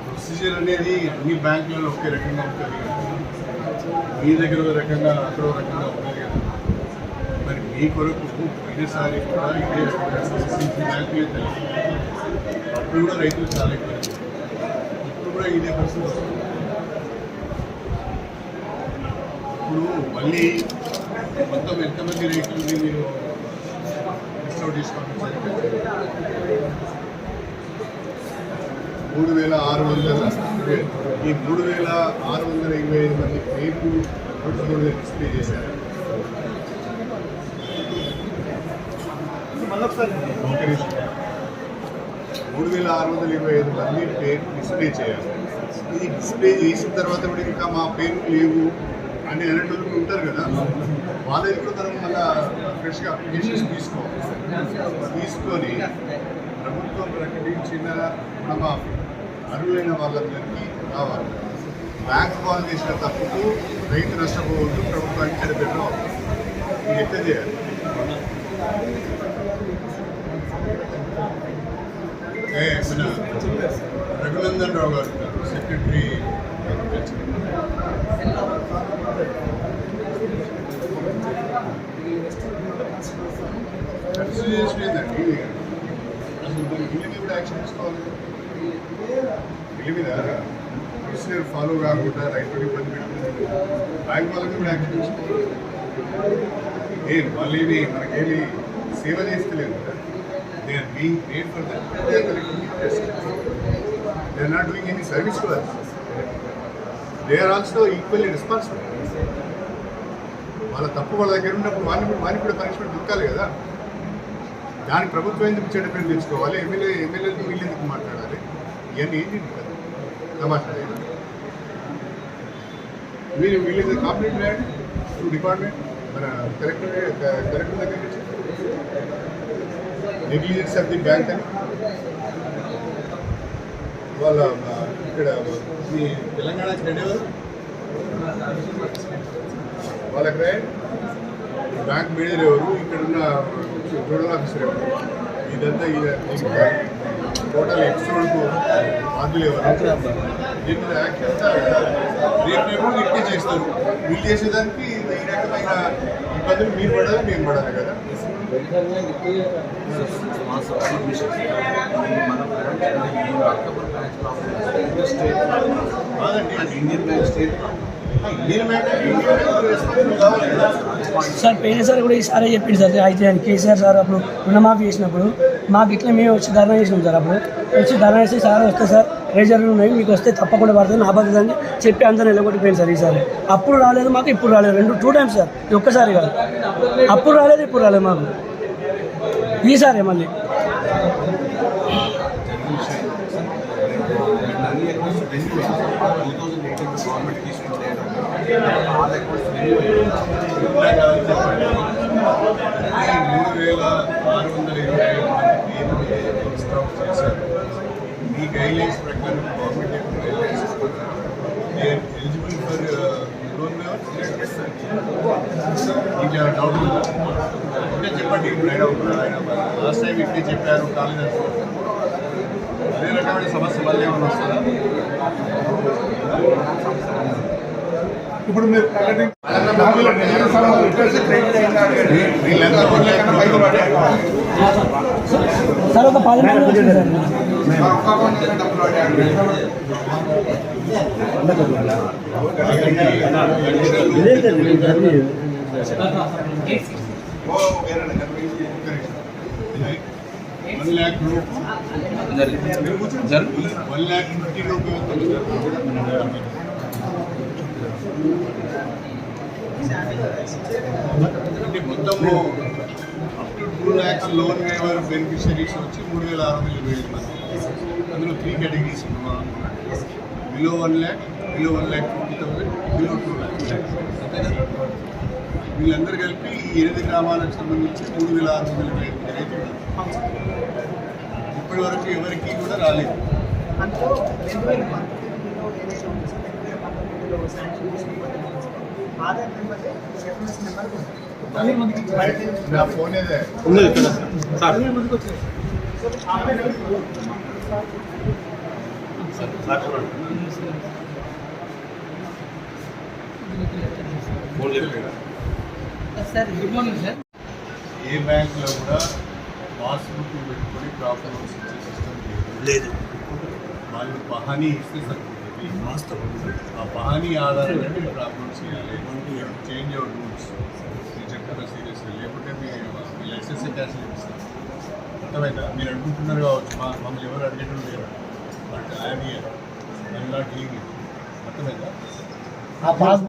Procedure అనేది అన్ని బ్యాంకులలో ఒకే రకంగా ఉంటుంది కదా. మీ దగ్గర ఒక రకంగా అక్కడ ఒక రకంగా ఉంటుంది కదా. మరి మీ కొరకు పోయినసారి కూడా ఇదే బ్యాంకులే తెలుసు అప్పుడు కూడా రైతులు చాలా ఎక్కువ. ఇప్పుడు కూడా ఇదే పరిస్థితి వస్తుంది. ఇప్పుడు మళ్ళీ మొత్తం ఎంతమంది రైతులని మీరు డిస్కౌంట్ తీసుకోవాలి మూడు వేల ఆరు వందల ఈ మూడు వేల ఆరు వందల ఇరవై ఐదు మంది రేపు రోడ్డు డిస్ప్లే చేశారు. మూడు వేల ఆరు వందల ఇరవై ఐదు మంది పేరు డిస్ప్లే చేయాలి. ఇది డిస్ప్లే చేసిన తర్వాత కూడా ఇంకా మా పేరు లేవు అని అనేటోళ్ళు ఉంటారు కదా. వాళ్ళ కూడా మనం మళ్ళా ఫ్రెష్గా అప్లికేషన్స్ తీసుకోవాలి. తీసుకొని ప్రభుత్వం ప్రకటించిన రుణమాఫీ అర్హులైన వాళ్ళందరికీ రావాలి. బ్యాంక్ వాళ్ళు చేసిన తప్పుకు రైతు నష్టపోవద్దు ప్రభుత్వానికి చెడబెట్టడం ఇది ఎట్లా చేయాలి? మన రఘునందన్ రావు గారు సెక్రటరీ ఖర్చు కన్సిడరేషన్ అసలు మీరు బిల్లు మీద యాక్షన్ తీసుకోవాలి? బిల్లు మీద ప్రొసీజర్ ఫాలో కాకుండా రైతులు ఇబ్బంది పెట్టుకుంటుంది బ్యాంక్ వాళ్ళకి కూడా యాక్షన్ తీసుకోవాలి. ఏం వాళ్ళు ఏమి మనకేమి సేవ చేస్తలేదు కదా. They are being paid for that they are they are not doing any service for they are also equally responsible వాళ్ళ తప్పు వాళ్ళ దగ్గర ఉన్నప్పుడు వాడిని కూడా వానికి కూడా పనిష్మెంట్ దొరకాలి కదా. దానికి ప్రభుత్వం ఎందుకు చెడ్డ పేరు తెచ్చుకోవాలి? ఎమ్మెల్యే ఎమ్మెల్యేలు వీళ్ళు ఎందుకు మాట్లాడాలి? ఇవన్నీ ఏంటి? కదా తమాషా మీరు వీళ్ళు కాంప్లైంట్ వేయండి టు డిపార్ట్మెంట్ మన కలెక్టర్ కలెక్టర్ దగ్గర నుంచి నెగ్లిజెన్స్ ఆఫ్ ది బ్యాంక్ అని. వాళ్ళ ఇక్కడ మీ తెలంగాణ హెడ్ వాళ్ళకి బ్యాంక్ మేనేజర్ ఎవరు? ఇక్కడ ఉన్న జోడల్ ఆఫీసర్ ఎవరు? ఇదంతా ఇది టోటల్ ఎపిసోడ్కు బాధ్యులు ఎవరు రేపు రేపు ఇట్టే చేస్తారు? వీళ్ళు చేసేదానికి ఈ రకమైన ఇబ్బందులు మీరు పడాలి మేము పడాలి కదా? ఇండియన్ బ్యాంక్ స్టేట్ సార్ పోయినసారి కూడా ఈసారి చెప్పింది సార్ అయితే కేసీఆర్ సార్ అప్పుడు రుణమాఫీ చేసినప్పుడు మాకు ఇట్లా మేము వచ్చి ధర్నా చేసినాం సార్ అప్పుడు. వచ్చి ధర్నా చేసి సార్ వస్తే సార్ రేజర్లు ఉన్నాయి మీకు వస్తే తప్పకుండా పడుతుంది నా బాధ్యత అని చెప్పి అందరూ నిలబడిపోయింది సార్ ఈసారి. అప్పుడు రాలేదు మాకు ఇప్పుడు రాలేదు. రెండు టూ టైమ్స్ సార్ ఇది ఒక్కసారి కాదు. అప్పుడు రాలేదు ఇప్పుడు రాలేదు మాకు. ఈసారి మళ్ళీ. మూడు వేల ఆరు వందల ఇరవై ఐదు డిస్కౌంట్ చేశారు ఈ గైడ్లైన్స్ ప్రకారం గవర్నమెంట్ యొక్క గైడ్లైన్స్ ప్రకారం ఎలిజిబుల్ ఫర్ లోన్ ఇంకా డౌట్ ఉందా? ఉంటే చెప్పండి. ఇప్పుడు ఆయన ఆయన లాస్ట్ టైం ఇట్లే చెప్పారు కాలేజ్ అదే రకమైన సమస్య మళ్ళీ ఏమైనా వస్తుందా ఇప్పుడు మీరు. సార్ ఒక పది. One lakh one lakh fifty rupees అంటే మొత్తము up to two lakhs loan waiver beneficiaries వచ్చి మూడు వేల ఆరు వందల ఇరవై ఐదు మంది. అందులో three categories below one lakh below one lakh fifty thousand below two lakh వీళ్ళందరూ కలిపి ఈ ఎనిమిది గ్రామాలకు సంబంధించి మూడు వేల ఆరు వందల ఇరవై ఐదు రైతులు ఇప్పటి వరకు ఎవరికి కూడా రాలేదు అందులో రెండు వేల పంతొమ్మిదిలో ఏదైతే ఉంది సార్ రెండు వేల పంతొమ్మిదిలో శాంక్షన్ చేసిన పథకాలు ఆధార్ నెంబర్ రెఫరెన్స్ నెంబర్ ఉంది నా ఫోన్ ఏదే అన్ని ముందుకు వచ్చాయి so Aadhaar number sir good morning sir ఏ బ్యాంకులో కూడా పాస్బుక్ పెట్టుకొని ప్రాపర్ లోన్స్ ఇచ్చే సిస్టమ్ లేదు వాళ్ళు పహానీ ఇస్తే సరిపోతుంది వాస్తవం ఆ పహానీ ఆధారంగా మీరు ప్రాపర్ లోన్స్ చేయాలి చేంజ్ అవర్ రూల్స్ నేను చెప్తున్నా సీరియస్గా లేకుంటే మీ మీ లైసెన్స్ క్యాన్సిల్ చేస్తారు అర్థమైందా మీరు అనుకుంటున్నారు కావచ్చు మా మమ్మల్ని ఎవరు అడిగేటం లేరు but I'm here I'm not dealing it అర్థమైందా ఆ పాస్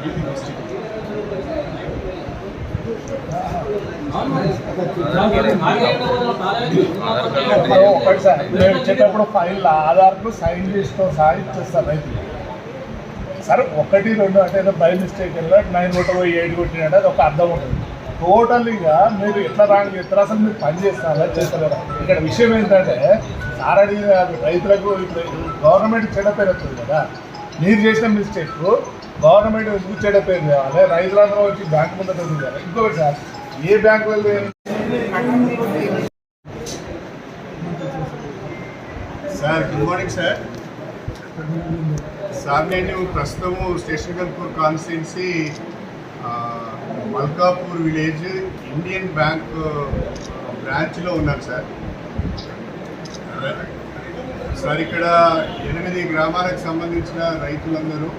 ఇది మిస్టేక్ ఇప్పుడు ఒకటి సార్. ఇచ్చేటప్పుడు ఫైల్ ఆధార్కు సైన్ చేస్తూ సహాయం ఇచ్చేస్తారు రైతులు. సరే ఒకటి రెండు అంటే ఏదో బై మిస్టేక్ వెళ్ళాడు నైన్ కొట్ట పోయి ఏడు కొట్టినట్టు అది ఒక అర్థం ఉంటుంది. టోటల్గా మీరు ఎట్లా రాంగ్ చేస్తారు అసలు మీరు పని చేస్తారా చేస్తారా ఇక్కడ విషయం ఏంటంటే సార్ అడిగిన రైతులకు గవర్నమెంట్ చెడ పేరు వస్తుంది కదా. మీరు చేసిన మిస్టేక్ గవర్నమెంట్ ఎందుకు చెడ పేరు తేవాలి? రైతులందరూ వచ్చి బ్యాంక్ ముందట ఉంది ఇంకొకటి సార్ ఏ బ్యాంకు వెళ్ళి sir good morning sir sir నేను ప్రస్తుతము station Kalpur constituency Malkapur village Indian bank బ్రాంచ్లో ఉన్నాను సార్. సార్ ఇక్కడ ఎనిమిది గ్రామాలకు సంబంధించిన రైతులందరూ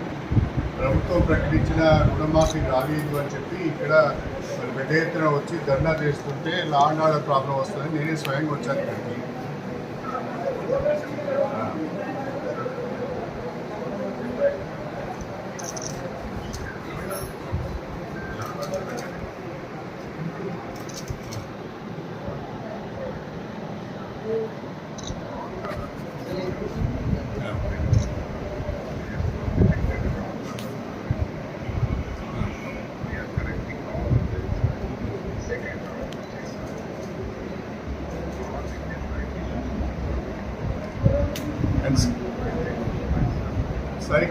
ప్రభుత్వం ప్రకటించిన రుణమాఫీ రాలేదు అని చెప్పి ఇక్కడ పెద్ద ఎత్తున వచ్చి ధర్నా చేస్తుంటే లా అండ్ ఆర్డర్ ప్రాబ్లం వస్తుందని నేనే స్వయంగా వచ్చాను. ఇక్కడికి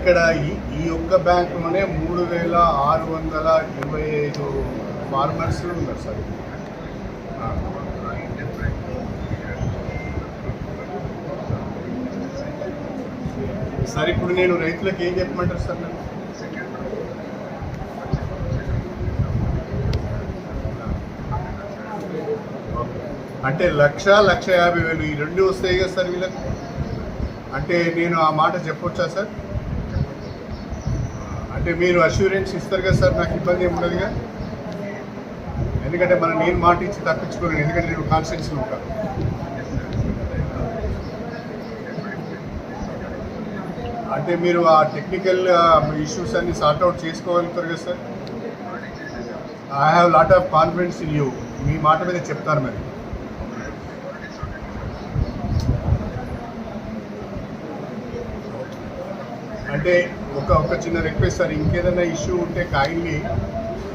ఇక్కడ ఈ ఈ ఒక్క బ్యాంకులోనే మూడు వేల ఆరు వందల ఇరవై ఐదు ఫార్మర్స్ ఉన్నారు సార్. సార్ ఇప్పుడు నేను రైతులకు ఏం చెప్పమంటారు సార్ నేను అంటే లక్ష లక్ష యాభై వేలు ఈ రెండు వస్తాయి కదా సార్ వీళ్ళకి? అంటే నేను ఆ మాట చెప్పొచ్చా సార్? అంటే మీరు అష్యూరెన్స్ ఇస్తారు కదా సార్ నాకు ఇబ్బంది ఏమి ఉండదుగా ఎందుకంటే మనం నేను మాట ఇచ్చి తప్పించుకోలేను ఎందుకంటే నేను కాన్స్టిట్యూన్సీలో ఉంటాను. అంటే మీరు ఆ టెక్నికల్ ఇష్యూస్ అన్ని సార్ట్అవుట్ చేసుకోగలుగుతారు కదా sir. I have lot of confidence in you మీ మాట మీద చెప్తారు మరి. అంటే ఒక ఒక చిన్న రిక్వెస్ట్ సార్ ఇంకేదైనా ఇష్యూ ఉంటే kindly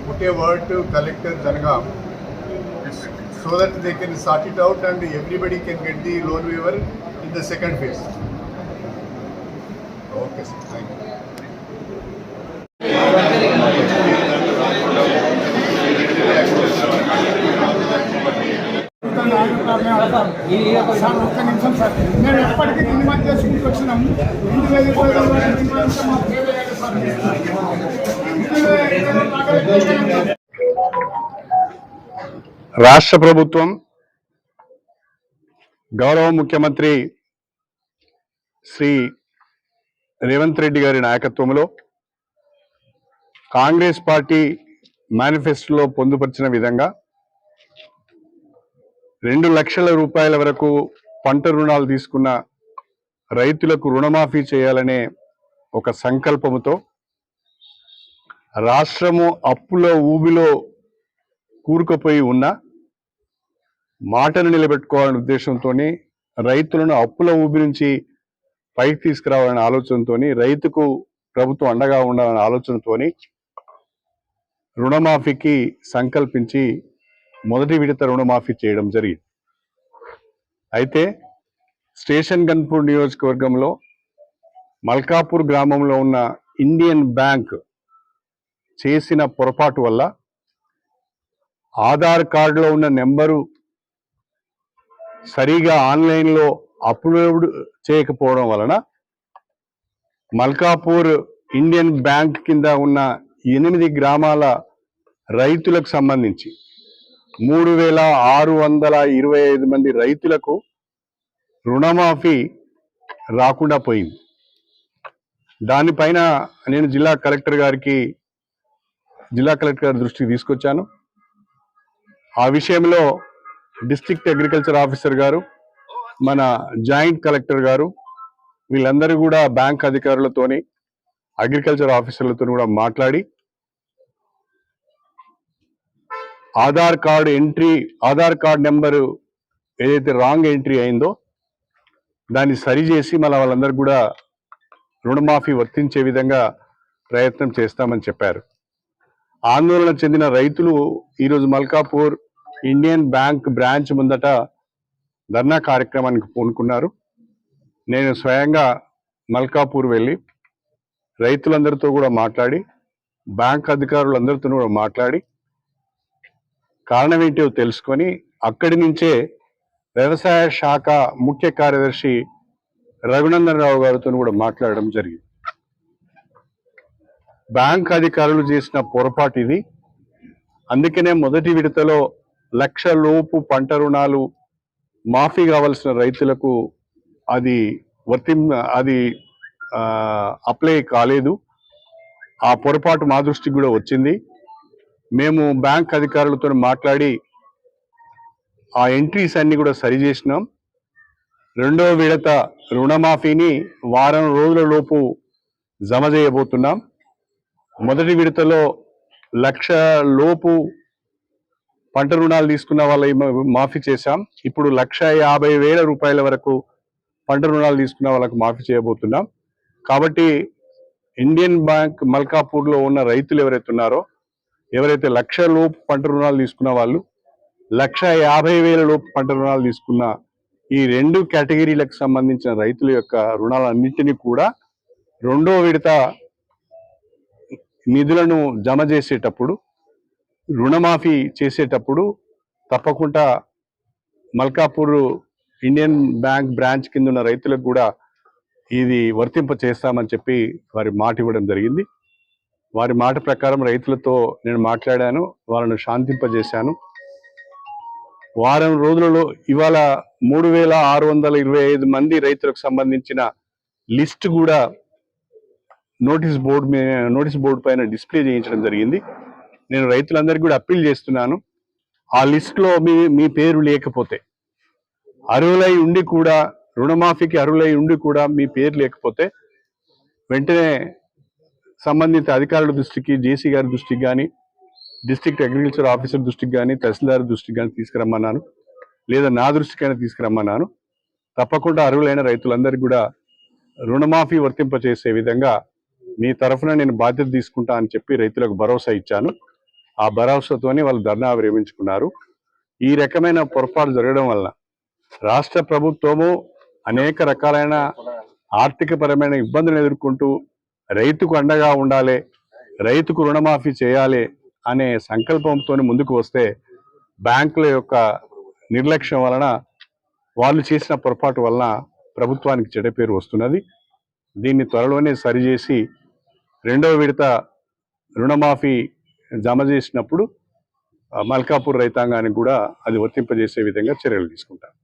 put word to collector Jangaon so that they can sort it out and everybody can get the loan waiver in the second phase okay sir thank you sir ఒక్క నిమిషం sir. మేము ఎప్పటికీ దీని మధ్య స్కూల్కి వచ్చినాము. రెండు వేల ఇరవై రాష్ట్ర ప్రభుత్వం గౌరవ ముఖ్యమంత్రి శ్రీ రేవంత్ రెడ్డి గారి నాయకత్వంలో కాంగ్రెస్ పార్టీ మేనిఫెస్టోలో పొందుపరిచిన విధంగా రెండు లక్షల రూపాయల వరకు పంట రుణాలు తీసుకున్న రైతులకు రుణమాఫీ చేయాలనే ఒక సంకల్పముతో రాష్ట్రము అప్పుల ఊబిలో కూరుకుపోయి ఉన్న మాటను నిలబెట్టుకోవాలనే ఉద్దేశంతో రైతులను అప్పుల ఊబి నుంచి పైకి తీసుకురావాలనే ఆలోచనతో రైతుకు ప్రభుత్వం అండగా ఉండాలనే ఆలోచనతో రుణమాఫీకి సంకల్పించి మొదటి విడత రుణమాఫీ చేయడం జరిగింది. అయితే స్టేషన్ గన్పూర్ నియోజకవర్గంలో మల్కాపూర్ గ్రామంలో ఉన్న ఇండియన్ బ్యాంక్ చేసిన పొరపాటు వల్ల ఆధార్ కార్డులో ఉన్న నెంబరు సరిగా ఆన్లైన్లో అప్లోడ్ చేయకపోవడం వలన మల్కాపూర్ ఇండియన్ బ్యాంక్ కింద ఉన్న ఎనిమిది గ్రామాల రైతులకు సంబంధించి మూడు వేల ఆరు వందల ఇరవై ఐదు మంది రైతులకు రుణమాఫీ రాకుండా పోయింది. దానిపైన నేను జిల్లా కలెక్టర్ గారికి జిల్లా కలెక్టర్ గారి దృష్టికి తీసుకొచ్చాను. ఆ విషయంలో డిస్ట్రిక్ట్ అగ్రికల్చర్ ఆఫీసర్ గారు మన జాయింట్ కలెక్టర్ గారు వీళ్ళందరూ కూడా బ్యాంక్ అధికారులతోని అగ్రికల్చర్ ఆఫీసర్లతో కూడా మాట్లాడి Aadhaar card entry Aadhaar card number ఏదైతే రాంగ్ ఎంట్రీ అయిందో దాన్ని సరిచేసి మళ్ళీ వాళ్ళందరూ కూడా రుణమాఫీ వర్తించే విధంగా ప్రయత్నం చేస్తామని చెప్పారు. ఆందోళన చెందిన రైతులు ఈరోజు మల్కాపూర్ ఇండియన్ బ్యాంక్ బ్రాంచ్ ముందట ధర్నా కార్యక్రమానికి పూనుకున్నారు. నేను స్వయంగా మల్కాపూర్ వెళ్ళి రైతులందరితో కూడా మాట్లాడి బ్యాంక్ అధికారులందరితో కూడా మాట్లాడి కారణం ఏంటో తెలుసుకొని అక్కడి నుంచే వ్యవసాయ శాఖ ముఖ్య కార్యదర్శి రఘునందన్ రావు గారితో కూడా మాట్లాడడం జరిగింది. బ్యాంక్ అధికారులు చేసిన పొరపాటు ఇది. అందుకనే మొదటి విడతలో లక్ష లోపు పంట రుణాలు మాఫీ కావలసిన రైతులకు అది వర్తి అది అప్లై కాలేదు. ఆ పొరపాటు మా దృష్టికి కూడా వచ్చింది. మేము బ్యాంక్ అధికారులతో మాట్లాడి ఆ ఎంట్రీస్ అన్ని కూడా సరి చేసినాం. రెండవ విడత రుణమాఫీని వారం రోజుల లోపు జమ చేయబోతున్నాం. మొదటి విడతలో లక్ష లోపు పంట రుణాలు తీసుకున్న వాళ్ళ మాఫీ చేశాం. ఇప్పుడు లక్ష యాభై వేల రూపాయల వరకు పంట రుణాలు తీసుకున్న వాళ్ళకు మాఫీ చేయబోతున్నాం. కాబట్టి ఇండియన్ బ్యాంక్ మల్కాపూర్లో ఉన్న రైతులు ఎవరైతే ఉన్నారో ఎవరైతే లక్ష లోపు పంట రుణాలు తీసుకున్న వాళ్ళు లక్ష యాభై వేల లోపు పంట రుణాలు తీసుకున్న ఈ రెండు కేటగిరీలకు సంబంధించిన రైతుల యొక్క రుణాలన్నింటినీ కూడా రెండో విడత నిధులను జమ చేసేటప్పుడు రుణమాఫీ చేసేటప్పుడు తప్పకుండా మల్కాపూర్ ఇండియన్ బ్యాంక్ బ్రాంచ్ కింద ఉన్న రైతులకు కూడా ఇది వర్తింప చేస్తామని చెప్పి వారి మాట ఇవ్వడం జరిగింది. వారి మాట ప్రకారం రైతులతో నేను మాట్లాడాను వాళ్ళను శాంతింపజేశాను. వారం రోజులలో ఇవాళ మూడు వేల ఆరు వందల ఇరవై ఐదు మంది రైతులకు సంబంధించిన లిస్ట్ కూడా నోటీస్ బోర్డు నోటీస్ బోర్డు పైన డిస్ప్లే చేయించడం జరిగింది. నేను రైతులందరికీ కూడా అప్పీల్ చేస్తున్నాను ఆ లిస్ట్లో మీ మీ పేరు లేకపోతే అర్హులై ఉండి కూడా రుణమాఫీకి అర్హులై ఉండి కూడా మీ పేరు లేకపోతే వెంటనే సంబంధిత అధికారుల దృష్టికి జేసీ గారి దృష్టికి కానీ డిస్ట్రిక్ట్ అగ్రికల్చర్ ఆఫీసర్ దృష్టికి కానీ తహసీల్దార్ దృష్టికి కానీ తీసుకురమ్మన్నాను. లేదా నా దృష్టికైనా తీసుకురమ్మన్నాను. తప్పకుండా అర్హులైన రైతులందరికీ కూడా రుణమాఫీ వర్తింపచేసే విధంగా నీ తరఫున నేను బాధ్యత తీసుకుంటా అని చెప్పి రైతులకు భరోసా ఇచ్చాను. ఆ భరోసాతోనే వాళ్ళు ధర్నా విరమించుకున్నారు. ఈ రకమైన పొరపాటు జరగడం వల్ల రాష్ట్ర ప్రభుత్వము అనేక రకాలైన ఆర్థిక పరమైన ఇబ్బందులు ఎదుర్కొంటూ రైతుకు అండగా ఉండాలి రైతుకు రుణమాఫీ చేయాలి అనే సంకల్పంతో ముందుకు వస్తే బ్యాంకుల యొక్క నిర్లక్ష్యం వలన వాళ్ళు చేసిన పొరపాటు వలన ప్రభుత్వానికి చెడ పేరు వస్తున్నది. దీన్ని త్వరలోనే సరిచేసి రెండవ విడత రుణమాఫీ జమ చేసినప్పుడు మల్కాపూర్ రైతాంగానికి కూడా అది వర్తింపజేసే విధంగా చర్యలు తీసుకుంటారు.